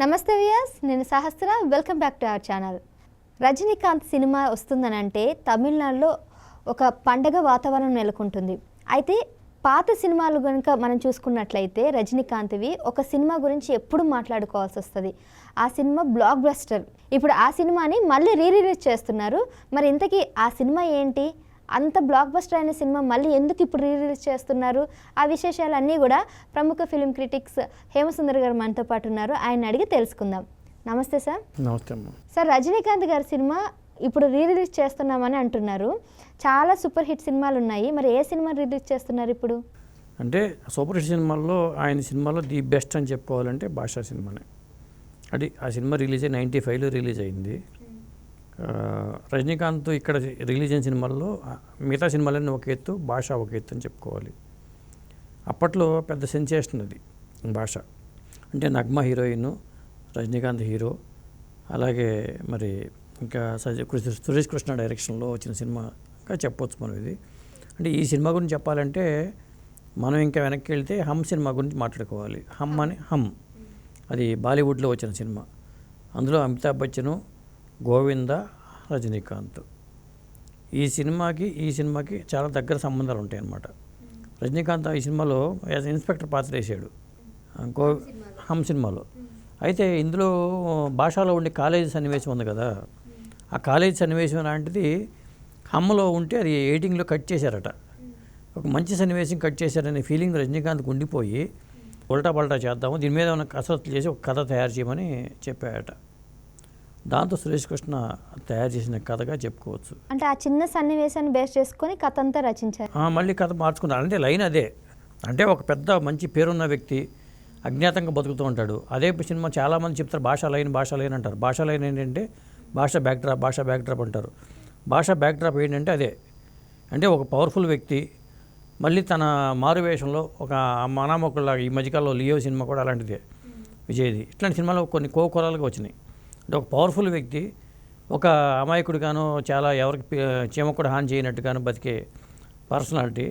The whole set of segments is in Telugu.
నమస్తే వియాస్ నేను Sahasra. Welcome back to our channel. Rajinikanth cinema వస్తుందని అంటే తమిళనాడులో ఒక పండగ వాతావరణం నెలకొంటుంది. అయితే పాత సినిమాలు కనుక మనం చూసుకున్నట్లయితే రజనీకాంత్వి ఒక సినిమా గురించి ఎప్పుడు మాట్లాడుకోవాల్సి వస్తుంది. ఆ సినిమా బ్లాక్ బస్టర్ ఇప్పుడు ఆ సినిమాని మళ్ళీ రీ రిలీజ్ చేస్తున్నారు. మరి ఇంతకీ ఆ సినిమా ఏంటి? అంత బ్లాక్ బస్టర్ అయిన సినిమా మళ్ళీ ఎందుకు ఇప్పుడు రీ రిలీజ్ చేస్తున్నారు? ఆ విశేషాలన్నీ కూడా ప్రముఖ ఫిలిం క్రిటిక్స్ హేమసుందర్ గారు మనతో పాటు ఉన్నారు. ఆయన అడిగి తెలుసుకుందాం. నమస్తే సార్. నమస్తే సార్ రజనీకాంత్ గారి సినిమా ఇప్పుడు రీ రిలీజ్ చేస్తున్నామని అంటున్నారు. చాలా సూపర్ హిట్ సినిమాలు ఉన్నాయి. మరి ఏ సినిమా రిలీజ్ చేస్తున్నారు ఇప్పుడు? అంటే సూపర్ హిట్ సినిమాల్లో ఆయన సినిమాలో ది బెస్ట్ అని చెప్పుకోవాలంటే భాషా సినిమానే. అది ఆ సినిమా రిలీజ్ అయ్యి నైంటీ ఫైవ్లో రిలీజ్ అయింది. రజనీకాంత్ ఇక్కడ రిలీజ్ అయిన సినిమాల్లో మిగతా సినిమాలన్నీ ఒక ఎత్తు భాష ఒక ఎత్తు అని చెప్పుకోవాలి. అప్పట్లో పెద్ద సెన్సేషన్ అది భాష. అంటే నగ్మ హీరోయిన్ రజనీకాంత్ హీరో అలాగే మరి ఇంకా కృష్ణ- సురేష్ కృష్ణ డైరెక్షన్లో వచ్చిన సినిమాగా చెప్పొచ్చు మనం ఇది. అంటే ఈ సినిమా గురించి చెప్పాలంటే మనం ఇంకా వెనక్కి వెళ్తే హమ్ సినిమా గురించి మాట్లాడుకోవాలి. హమ్ అని హమ్. అది బాలీవుడ్లో వచ్చిన సినిమా. అందులో అమితాబ్ బచ్చను గోవింద రజనీకాంత్. ఈ సినిమాకి ఈ సినిమాకి చాలా దగ్గర సంబంధాలు ఉంటాయి అన్నమాట రజనీకాంత్ ఈ సినిమాలో యాజ్ ఇన్స్పెక్టర్ పాత్ర వేసాడు గో హమ్ సినిమాలో. అయితే ఇందులో భాషలో ఉండే కాలేజీ సన్నివేశం ఉంది కదా. ఆ కాలేజీ సన్నివేశం లాంటిది హమ్మలో ఉంటే అది ఎయిటింగ్లో కట్ చేశారట. ఒక మంచి సన్నివేశం కట్ చేశారనే ఫీలింగ్ రజనీకాంత్కి ఉండిపోయి ఉల్టా పల్టా చేద్దాము దీని మీద ఉన్న కసరత్తు చేసి ఒక కథ తయారు చేయమని చెప్పాడట దాంతో సురేష్ కృష్ణ తయారు చేసిన కథగా చెప్పుకోవచ్చు. అంటే ఆ చిన్న సన్నివేశాన్ని బేస్ చేసుకొని కథ అంతా రచించారు మళ్ళీ కథ మార్చుకున్నారు అంటే లైన్ అదే. అంటే ఒక పెద్ద మంచి పేరున్న వ్యక్తి అజ్ఞాతంగా బతుకుతూ ఉంటాడు. అదే సినిమా చాలామంది చెప్తారు భాష లైన్ భాష లైన్ అంటారు. భాష లైన్ ఏంటంటే భాష బ్యాక్డ్రాప్ భాష బ్యాక్డ్రాప్ అంటారు. భాష బ్యాక్డ్రాప్ ఏంటంటే అదే. అంటే ఒక పవర్ఫుల్ వ్యక్తి మళ్ళీ తన మారువేషంలో ఒక మనామొక్కలాగా ఈ మధ్యకాలంలో లియో సినిమా కూడా అలాంటిదే. విజయ్ది. ఇట్లాంటి సినిమాలు కొన్ని కోకొరాలుగా వచ్చినాయి. అంటే ఒక పవర్ఫుల్ వ్యక్తి. ఒక అమాయకుడిగాను చాలా ఎవరికి చీమ కూడా హాని చేయనట్టుగాను బతికే పర్సనాలిటీ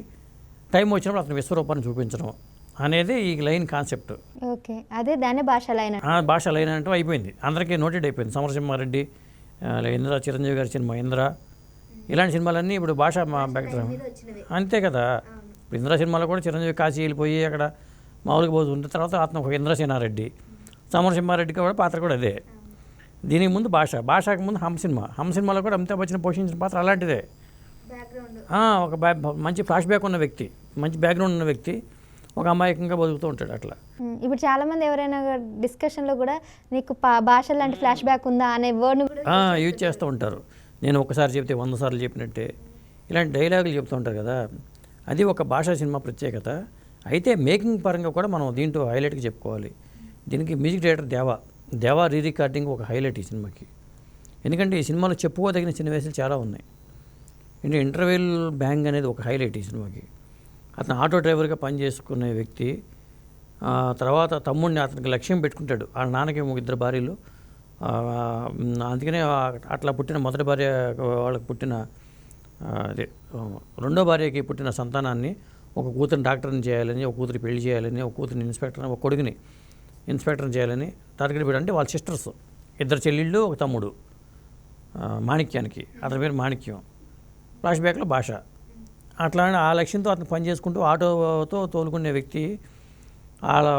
టైం వచ్చినప్పుడు అతని విశ్వరూపాన్ని చూపించడం అనేది ఈ లైన్ కాన్సెప్ట్ ఓకే. అదే దానే భాష లైన్ ఆ భాష లైన్ అంటే అయిపోయింది. అందరికీ నోటెడ్ అయిపోయింది. సమరసింహారెడ్డి ఇంద్ర చిరంజీవి గారి సినిమా ఇంద్ర. ఇలాంటి సినిమాలన్నీ ఇప్పుడు భాష బ్యాక్గ్రౌండ్ అంతే కదా? ఇప్పుడు ఇంద్ర సినిమాలో కూడా చిరంజీవి కాశీ వెళ్ళిపోయి అక్కడ మామూలుగా పోతుంటే తర్వాత అతను ఒక ఇంద్రసేనారెడ్డి సమరసింహారెడ్డికి కూడా పాత్ర కూడా అదే. దీనికి ముందు భాష భాషకు ముందు హమ్ సినిమా. హమ్ సినిమాలో కూడా అమితాబ్ బచ్చన్ పోషించిన పాత్ర అలాంటిదే. ఒక మంచి ఫ్లాష్ బ్యాక్ ఉన్న వ్యక్తి మంచి బ్యాక్గ్రౌండ్ ఉన్న వ్యక్తి ఒక అమాయకంగా బతుకుతూ ఉంటాడు అట్లా. ఇప్పుడు చాలా మంది ఎవరైనా డిస్కషన్లో కూడా నీకు పా- భాష లాంటి ఫ్లాష్ బ్యాక్ ఉందా అనే వర్డ్ యూజ్ చేస్తూ ఉంటారు. నేను ఒకసారి చెప్తే వంద సార్లు చెప్పినట్టే. ఇలాంటి డైలాగులు చెప్తూ ఉంటారు కదా అది ఒక భాషా సినిమా ప్రత్యేకత. అయితే మేకింగ్ పరంగా కూడా మనం దీంట్లో హైలైట్గా చెప్పుకోవాలి. దీనికి మ్యూజిక్ డైరెక్టర్ దేవా. దేవా రీ రికార్డింగ్ ఒక హైలైట్ ఈ సినిమాకి. ఎందుకంటే ఈ సినిమాలో చెప్పుకోదగిన సన్నివేశాలు చాలా ఉన్నాయి. అంటే ఇంటర్వెల్ బ్యాంగ్ అనేది ఒక హైలైట్ ఈ సినిమాకి. అతను ఆటో డ్రైవర్గా పనిచేసుకునే వ్యక్తి తర్వాత తమ్ముడిని అతనికి లక్ష్యం పెట్టుకుంటాడు. ఆ నాన్నకి ఒక ఇద్దరు భార్యలు. అందుకనే అట్లా పుట్టిన మొదటి భార్య వాళ్ళకి పుట్టిన అదే రెండో భార్యకి పుట్టిన సంతానాన్ని ఒక కూతురు డాక్టర్ని చేయాలని ఒక కూతురు పెళ్ళి చేయాలని ఒక కూతురిని ఇన్స్పెక్టర్ ఒక కొడుకుని ఇన్స్పెక్టర్ని చేయాలని టార్గెట్ పెట్టాడు అంటే వాళ్ళ సిస్టర్స్. ఇద్దరు చెల్లెళ్ళు ఒక తమ్ముడు. మాణిక్యానికి. అతని పేరు మాణిక్యం. ఫ్లాష్ బ్యాక్లో భాష. అట్లా ఆ లక్ష్యంతో అతను పని చేసుకుంటూ ఆటోతో తోలుకునే వ్యక్తి. వాళ్ళ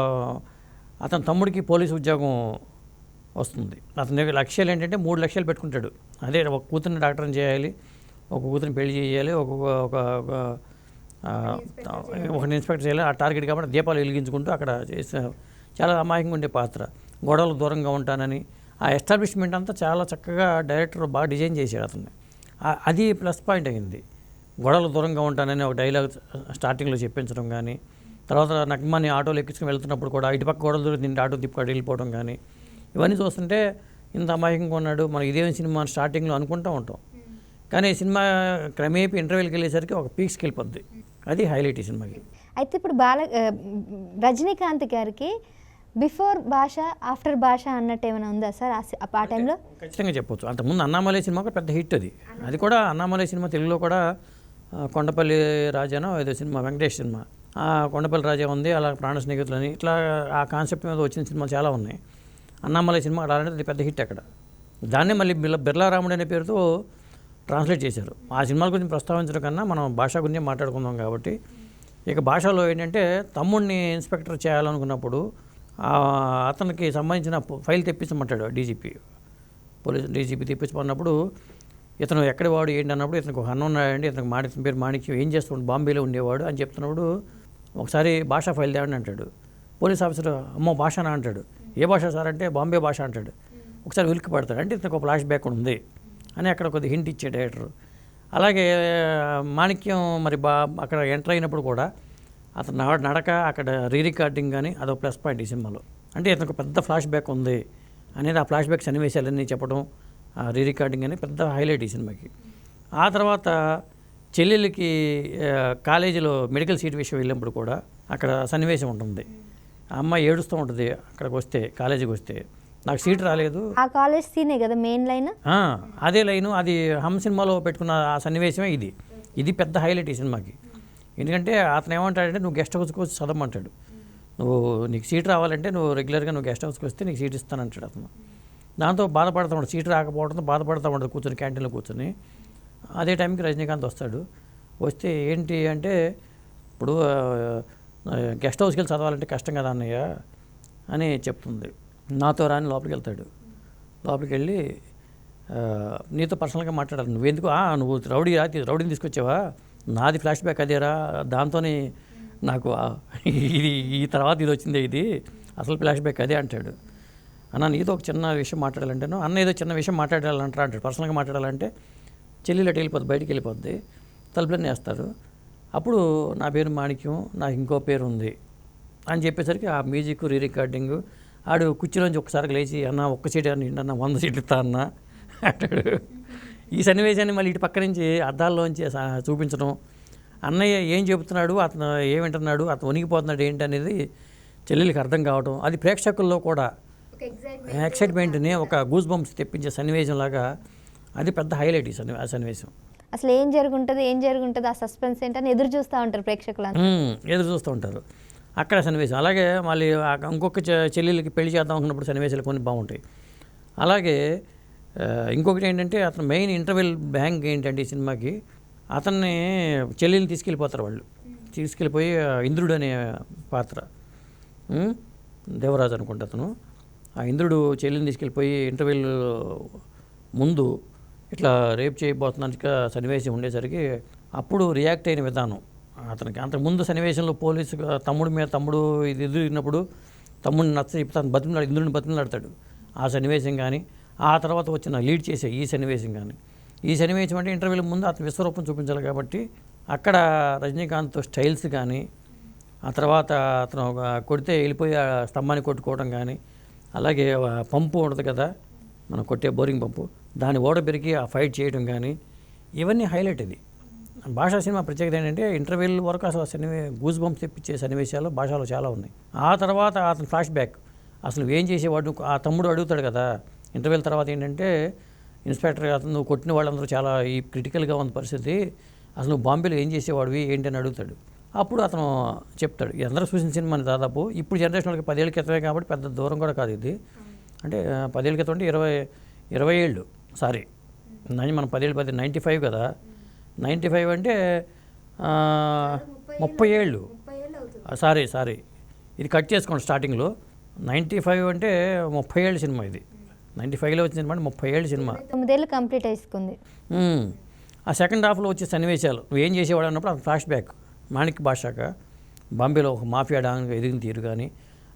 అతని తమ్ముడికి పోలీసు ఉద్యోగం వస్తుంది. అతని దగ్గర లక్ష్యాలు ఏంటంటే మూడు లక్ష్యాలు పెట్టుకుంటాడు. అదే ఒక కూతురిని డాక్టర్ని చేయాలి ఒక కూతురిని పెళ్ళి చేయాలి ఒక ఒక ఒక ఒక ఇన్స్పెక్టర్ చేయాలి. ఆ టార్గెట్ కాబట్టి దీపాలు వెలిగించుకుంటూ అక్కడ చేసే చాలా అమాయకంగా ఉండే పాత్ర. గొడవలు దూరంగా ఉంటానని ఆ ఎస్టాబ్లిష్మెంట్ అంతా చాలా చక్కగా డైరెక్టర్ బాగా డిజైన్ చేశాడు అతన్ని. అది ప్లస్ పాయింట్ అయింది. గొడవలు దూరంగా ఉంటానని ఒక డైలాగ్ స్టార్టింగ్లో చెప్పించడం కానీ తర్వాత నగ్మాని ఆటోలో ఎక్కించుకుని వెళ్తున్నప్పుడు కూడా ఇటుపక్క గొడవలు దూరం తింటే ఆటో తిప్పుకొని వెళ్ళిపోవడం కానీ ఇవన్నీ చూస్తుంటే ఇంత అమాయకంగా ఉన్నాడు. మనం ఇదేమి సినిమా స్టార్టింగ్లో అనుకుంటూ ఉంటాం. కానీ ఈ సినిమా క్రమేపీ ఇంటర్వ్యూకి వెళ్ళేసరికి ఒక పీక్స్కి వెళ్ళిపోద్ది. అది హైలైట్ ఈ సినిమాకి. అయితే ఇప్పుడు బాల రజనీకాంత్ గారికి బిఫోర్ భాష ఆఫ్టర్ భాష అన్నట్టు ఏమైనా ఉందా సార్? ఆ టైంలో ఖచ్చితంగా చెప్పొచ్చు. అంతకుముందు అన్నామలై సినిమా కూడా పెద్ద హిట్ అది. అది కూడా అన్నామలై సినిమా తెలుగులో కూడా కొండపల్లి రాజానో ఏదో సినిమా వెంకటేష్ సినిమా. ఆ కొండపల్లి రాజా ఉంది అలా ప్రాణ స్నేహితులని ఇట్లా ఆ కాన్సెప్ట్ మీద వచ్చిన సినిమాలు చాలా ఉన్నాయి. అన్నామలై సినిమా రాలంటే అది పెద్ద హిట్ అక్కడ. దాన్నే మళ్ళీ బిర్లా బిర్లా రాముడు అనే పేరుతో ట్రాన్స్లేట్ చేశారు. ఆ సినిమాల గురించి ప్రస్తావించడం కన్నా మనం భాష గురించి మాట్లాడుకుందాం కాబట్టి. ఇక భాషలో ఏంటంటే తమ్ముడిని ఇన్స్పెక్టర్ చేయాలనుకున్నప్పుడు అతనికి సంబంధించిన ఫైల్ తెప్పించమంటాడు డీజీపీ. పోలీస్ డీజీపీ తెప్పించమన్నప్పుడు ఇతను ఎక్కడి వాడు ఏంటి అన్నప్పుడు ఇతనికి ఒక అన్న ఉన్నాడండి ఇతనికి మాణి పేరు మాణిక్యం ఏం చేస్తుండే బాంబేలో ఉండేవాడు అని చెప్తున్నప్పుడు ఒకసారి భాషా ఫైల్ తేవండి అంటాడు. పోలీస్ ఆఫీసర్ అమ్మో భాషనా అంటాడు. ఏ భాష సార్ అంటే బాంబే భాష అంటాడు. ఒకసారి ఉలిక్కి పడతాడు. అంటే ఇతనికి ఒక ఫ్లాష్ బ్యాక్ ఉంది అని అక్కడ కొద్ది హింట్ ఇచ్చే డైరెక్టర్. అలాగే మాణిక్యం మరి బా అక్కడ ఎంటర్ అయినప్పుడు కూడా అతను నడ- నడక అక్కడ రీ రికార్డింగ్ కానీ అదో ప్లస్ పాయింట్ ఈ సినిమాలో. అంటే ఇతనికి ఒక పెద్ద ఫ్లాష్ బ్యాక్ ఉంది అనేది ఆ ఫ్లాష్ బ్యాక్ సన్నివేశాలన్నీ చెప్పడం ఆ రీ రికార్డింగ్ అని పెద్ద హైలైట్ ఈ సినిమాకి. ఆ తర్వాత చెల్లెలకి ఆ, కాలేజీలో మెడికల్ సీట్ విషయం వెళ్ళినప్పుడు కూడా అక్కడ సన్నివేశం ఉంటుంది. ఆ అమ్మాయి ఏడుస్తూ ఉంటుంది అక్కడికి వస్తే కాలేజీకి వస్తే. నాకు సీట్ రాలేదు. ఆ కాలేజ్ సీనే కదా మెయిన్ లైన్? అదే లైను. అది హమ్ సినిమాలో పెట్టుకున్న ఆ సన్నివేశమే ఇది. ఇది పెద్ద హైలైట్ ఈ సినిమాకి. ఎందుకంటే అతను ఏమంటాడంటే నువ్వు గెస్ట్ హౌస్కి వచ్చి చదవమంటాడు. నువ్వు నీకు సీట్ రావాలంటే నువ్వు రెగ్యులర్గా నువ్వు గెస్ట్ హౌస్కి వస్తే నీకు సీట్ ఇస్తానంటాడు అతను. దాంతో బాధపడతా ఉంటాడు సీట్ రాకపోవడంతో బాధపడతా ఉంటాడు కూర్చొని క్యాంటీన్లో కూర్చొని. అదే టైంకి రజనీకాంత్ వస్తాడు. వస్తే ఏంటి అంటే ఇప్పుడు గెస్ట్ హౌస్కి వెళ్ళి చదవాలంటే కష్టం కదా అన్నయ్య అని చెప్తుంది. నాతో రాని లోపలికి వెళ్తాడు. లోపలికి వెళ్ళి నీతో పర్సనల్గా మాట్లాడాలి. నువ్వెందుకు "ఆ, నువ్వు రౌడీ రాతి రౌడీని తీసుకొచ్చావా? నాది ఫ్లాష్ బ్యాక్ అదేరా దాంతోనే నాకు ఇది ఈ తర్వాత ఇది వచ్చిందే ఇది అసలు ఫ్లాష్ బ్యాక్ అదే అంటాడు. అన్న నీతో ఒక చిన్న విషయం మాట్లాడాలంటేనో అన్న ఏదో చిన్న విషయం మాట్లాడాలంటారా అంటాడు. పర్సనల్గా మాట్లాడాలంటే చెల్లెలు అటు వెళ్ళిపోద్ది బయటికి వెళ్ళిపోద్ది తలుపులన్నీ వేస్తారు. అప్పుడు నా పేరు మాణిక్యం నాకు ఇంకో పేరు ఉంది అని చెప్పేసరికి ఆ మ్యూజిక్ రీ రికార్డింగ్ ఆడు కుర్చీలోంచి ఒకసారి లేచి అన్న ఒక్క సీట్ అని అన్న వంద సీట్లు ఇస్తా అన్న అంటాడు. ఈ సన్నివేశాన్ని మళ్ళీ ఇటు పక్క నుంచి అద్దాల్లోంచి చూపించడం. అన్నయ్య ఏం చెబుతున్నాడు? అతను ఏమింటున్నాడు అతను వణిగిపోతున్నాడు ఏంటి అనేది చెల్లెలకి అర్థం కావడం అది ప్రేక్షకుల్లో కూడా ఎక్సైట్మెంట్ని ఒక గూస్ బంప్స్ తెప్పించే సన్నివేశం లాగా అది పెద్ద హైలైట్ ఈ సన్నివేశం. అసలు ఏం జరుగుంటుంది? ఏం జరుగుంటుంది? ఆ సస్పెన్స్ ఏంటని ఎదురు చూస్తూ ఉంటారు ప్రేక్షకులు. ఎదురు చూస్తూ ఉంటారు. అక్కడ సన్నివేశం. అలాగే మళ్ళీ ఆ ఇంకొక చె- చెల్లెలకి పెళ్ళి చేద్దాం అనుకున్నప్పుడు సన్నివేశాలు కొన్ని బాగుంటాయి. అలాగే ఇంకొకటి ఏంటంటే అతను మెయిన్ ఇంటర్వెల్ బ్యాంక్ ఏంటంటే ఈ సినిమాకి అతన్ని చెల్లెల్ని తీసుకెళ్ళిపోతారు వాళ్ళు. తీసుకెళ్ళిపోయి ఆ, ఇంద్రుడు అనే పాత్ర. దేవరాజు అనుకుంటా అతను. ఆ ఇంద్రుడు చెల్లిని తీసుకెళ్ళిపోయి ఇంటర్వెల్ ముందు ఇట్లా రేప్ చేయబోతున్నాక సన్నివేశం ఉండేసరికి అప్పుడు రియాక్ట్ అయిన విధానం. అతనికి అంతకుముందు సన్నివేశంలో పోలీసు తమ్ముడు మీద తమ్ముడు ఇది ఎదురినప్పుడు తమ్ముడిని నచ్చ తను బతిమలాడు ఇంద్రుడిని బతిమలాడతాడు. ఆ సన్నివేశం కానీ ఆ తర్వాత వచ్చిన లీడ్ చేసే ఈ సన్నివేశం కానీ. ఈ సన్నివేశం అంటే ఇంటర్వ్యూల ముందు అతను విశ్వరూపం చూపించాలి కాబట్టి అక్కడ రజనీకాంత్ స్టైల్స్ కానీ ఆ తర్వాత అతను ఒక కొడితే వెళ్ళిపోయి స్తంభాన్ని కొట్టుకోవడం కానీ అలాగే పంపు ఉండదు కదా మనం కొట్టే బోరింగ్ పంపు దాన్ని ఓడ పెరిగి ఆ ఫైట్ చేయడం కానీ ఇవన్నీ హైలైట్ ఇది. భాషా సినిమా ప్రత్యేకత ఏంటంటే ఇంటర్వ్యూల వరకు అసలు సన్నివే గూజ్ బంప్స్ తెప్పించే సన్నివేశాలు భాషలో చాలా ఉన్నాయి. ఆ తర్వాత అతను ఫ్లాష్ బ్యాక్. అసలు ఏం చేసేవాడు? ఆ తమ్ముడు అడుగుతాడు కదా ఇంటర్వ్యూల తర్వాత ఏంటంటే ఇన్స్పెక్టర్ అతను నువ్వు కొట్టిన వాళ్ళందరూ చాలా ఈ క్రిటికల్గా ఉన్న పరిస్థితి. అసలు నువ్వు బాంబేలో ఏం చేసేవాడివి ఏంటి అని అడుగుతాడు. అప్పుడు అతను చెప్తాడు ఇది అందరూ చూసిన సినిమాని దాదాపు. ఇప్పుడు జనరేషన్ వాళ్ళకి పదేళ్ళ క్రితమే కాబట్టి పెద్ద దూరం కూడా కాదు ఇది. అంటే పదేళ్ళ క్రితం అంటే ఇరవై ఇరవై ఏళ్ళు సారీ. నైన్ మనం పదేళ్ళు పది నైంటీ ఫైవ్ కదా. నైంటీ ఫైవ్ అంటే ముప్పై ఏళ్ళు. Sorry sorry. ఇది కట్ చేసుకోండి స్టార్టింగ్లో. నైంటీ ఫైవ్ అంటే ముప్పై ఏళ్ళు సినిమా ఇది. నైంటీ ఫైవ్లో వచ్చిన సినిమా ముప్పై ఏళ్ళు సినిమా. తొమ్మిదేళ్ళు కంప్లీట్ అయ్యింది మ్మ్. ఆ సెకండ్ హాఫ్లో వచ్చే సన్నివేశాలు. నువ్వు ఏం చేసేవాడు అన్నప్పుడు అది ఫ్లాష్ బ్యాక్. మాణిక్ భాషాక బాంబేలో ఒక మాఫియా డాన్గా ఎదిగిన తీరు కానీ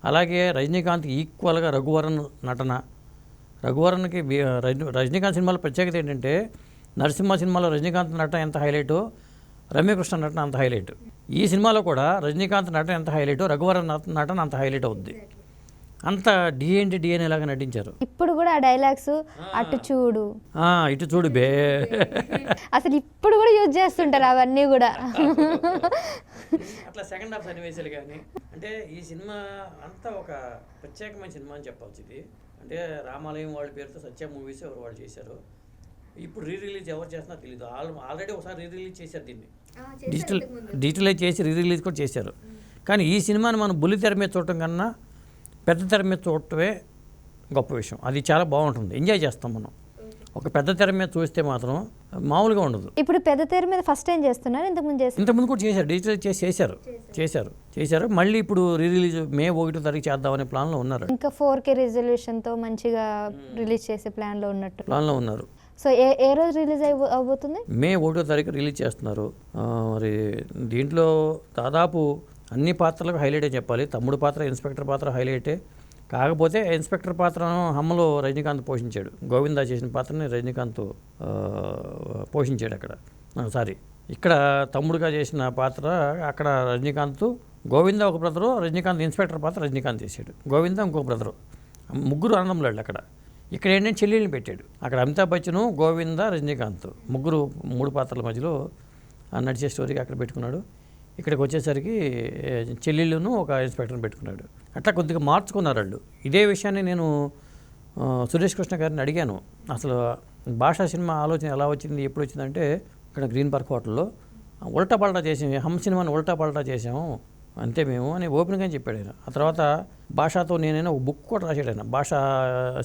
అలాగే రజనీకాంత్ ఈక్వల్గా రఘువరన్ నటన. రఘువరన్కి రజనీ రజనీకాంత్ సినిమాలో ప్రత్యేకత ఏంటంటే నరసింహ సినిమాలో రజనీకాంత్ నటన ఎంత హైలైటో రమ్యకృష్ణ నటన అంత హైలైట్. ఈ సినిమాలో కూడా రజనీకాంత్ నటన ఎంత హైలైటో రఘువరన్ నట- నటన అంత హైలైట్ అవుద్ది. అంత డిఎన్టీ డిఎన్ఏ లాగా నటించారు. ఇప్పుడు కూడా ఆ డైలాగ్స్ అటు చూడు. ఆ, ఇటు చూడు బే. అసలు ఇప్పుడు కూడా యూజ్ చేస్తుంటారు అవన్నీ కూడా. అట్లా సెకండ్ హాఫ్ సన్నివేశాలు కానీ అంటే ఈ సినిమా అంతా ఒక ప్రత్యేకమైన సినిమా అని చెప్పవచ్చు ఇది. అంటే రామాలయం వాళ్ళ పేరుతో సత్య మూవీస్ ఎవరు వాళ్ళు చేశారు. ఇప్పుడు రీ రిలీజ్ ఎవరు చేస్తున్నా తెలియదు ఆల్ ఆల్రెడీ ఒకసారి రీ రిలీజ్ చేశారు దీన్ని డిజిటల్ డిజిటలైజ్ చేసి రీ రిలీజ్ కూడా చేశారు. కానీ ఈ సినిమాని మనం బుల్లి తెర మీద చూడటం కన్నా పెద్ద తెర మీద చూడటమే గొప్ప విషయం. అది చాలా బాగుంటుంది. ఎంజాయ్ చేస్తాం మనం. ఒక పెద్ద తెర మీద చూస్తే మాత్రం మామూలుగా ఉండదు. ఇప్పుడు పెద్ద తెర మీద ఫస్ట్ టైం చేస్తున్నారు? ఇంతకుముందు చేస్తున్నారు ఇంతకుముందు కూడా చేశారు. డిజిటల్ చేసి చేశారు. చేశారు. చేశారు. మళ్ళీ ఇప్పుడు రీ రిలీజ్ మే ఒకటో తారీఖు చేద్దామనే ప్లాన్లో ఉన్నారు. ఇంకా ఫోర్ కే తో మంచిగా రిలీజ్ చేసే plan లో ఉన్నట్టు. ప్లాన్లో ఉన్నారు. సో ఏ ఏ రోజు రిలీజ్ అయ్యి అవబోతుంది మే ఒకటో తారీఖు రిలీజ్ చేస్తున్నారు. మరి దీంట్లో దాదాపు అన్ని పాత్రలకు హైలైటే చెప్పాలి. తమ్ముడు పాత్ర ఇన్స్పెక్టర్ పాత్ర హైలైటే. కాకపోతే ఇన్స్పెక్టర్ పాత్రను హమ్మలో రజనీకాంత్ పోషించాడు. గోవిందా చేసిన పాత్రని రజనీకాంత్ పోషించాడు అక్కడ. సారీ. ఇక్కడ తమ్ముడుగా చేసిన పాత్ర అక్కడ రజనీకాంత్ గోవింద ఒక బ్రదరు రజనీకాంత్ ఇన్స్పెక్టర్ పాత్ర రజనీకాంత్ చేశాడు. గోవింద ఇంకో బ్రదరు. ముగ్గురు అన్నదమ్ములాళ్ళు అక్కడ. ఇక్కడ ఏంటంటే చెల్లెల్ని పెట్టాడు. అక్కడ అమితాబ్ బచ్చన్ గోవింద రజనీకాంత్ ముగ్గురు మూడు పాత్రల మధ్యలో నడిచే స్టోరీకి అక్కడ పెట్టుకున్నాడు. ఇక్కడికి వచ్చేసరికి ఏ, చెల్లెళ్ళును ఒక ఇన్స్పెక్టర్ని పెట్టుకున్నాడు. అట్లా కొద్దిగా మార్చుకున్నారు వాళ్ళు. ఇదే విషయాన్ని నేను సురేష్ కృష్ణ గారిని అడిగాను. అసలు భాషా సినిమా ఆలోచన ఎలా వచ్చింది ఎప్పుడు వచ్చిందంటే ఇక్కడ గ్రీన్ పార్క్ హోటల్లో ఉల్టా పల్టా చేసాము హమ్ సినిమాని ఉల్టా పల్టా చేసాము అంతే మేము అని ఓపెన్గా చెప్పాడు ఆయన. ఆ తర్వాత భాషతో నేనైనా ఒక బుక్ కూడా రాశాడు ఆయన. భాషా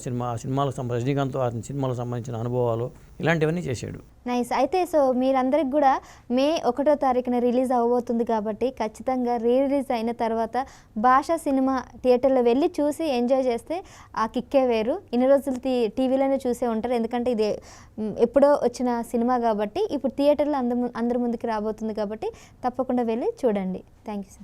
సినిమా సినిమాలకు సంబంధించి రజనీకాంత్ అతని సినిమాలకు సంబంధించిన అనుభవాలు ఇలాంటివన్నీ చేశాడు. నైస్. అయితే సో మీరందరికి కూడా మే ఒకటో తారీఖున రిలీజ్ అవ్వబోతుంది కాబట్టి ఖచ్చితంగా రీ రిలీజ్ అయిన తర్వాత భాష సినిమా థియేటర్లో వెళ్ళి చూసి ఎంజాయ్ చేస్తే ఆ కిక్కే వేరు. ఇన్ని రోజులు టీవీలోనే చూసే ఉంటారు. ఎందుకంటే ఇది ఎప్పుడో వచ్చిన సినిమా కాబట్టి ఇప్పుడు థియేటర్లో అందరి అందరి ముందుకు రాబోతుంది కాబట్టి తప్పకుండా వెళ్ళి చూడండి. Thank you sir.